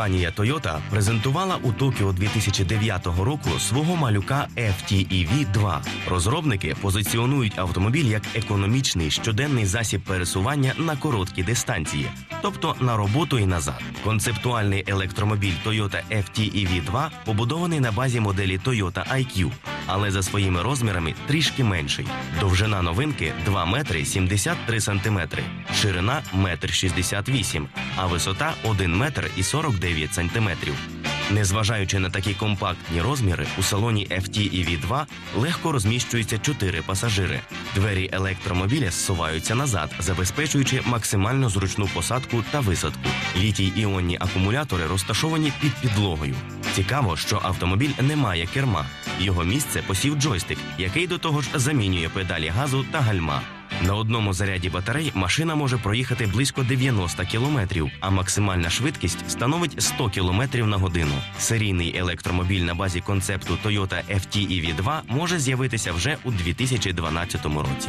Компанія Toyota презентувала у Токіо 2009 року свого малюка FTEV 2 Розробники позиціонують автомобіль як економічний щоденний засіб пересування на короткі дистанції, тобто на роботу і назад. Концептуальний електромобіль Toyota FTEV 2 побудований на базі моделі Toyota IQ, але за своїми розмірами трішки менший. Довжина новинки 2 метри 73 сантиметри, ширина 1 68, а висота 1 метр і 49 сантиметрів. Незважаючи на такі компактні розміри, у салоні FT 2 легко розміщуються чотири пасажири. Двері електромобіля зсуваються назад, забезпечуючи максимально зручну посадку та висадку. Літій іонні акумулятори розташовані під підлогою. Цікаво, що автомобіль не має керма. Його місце посів джойстик, який до того ж замінює педалі газу та гальма. На одному заряді батарей машина може проїхати близько 90 кілометрів, а максимальна швидкість становить 100 кілометрів на годину. Серійний електромобіль на базі концепту Toyota FT EV2 може з'явитися вже у 2012 році.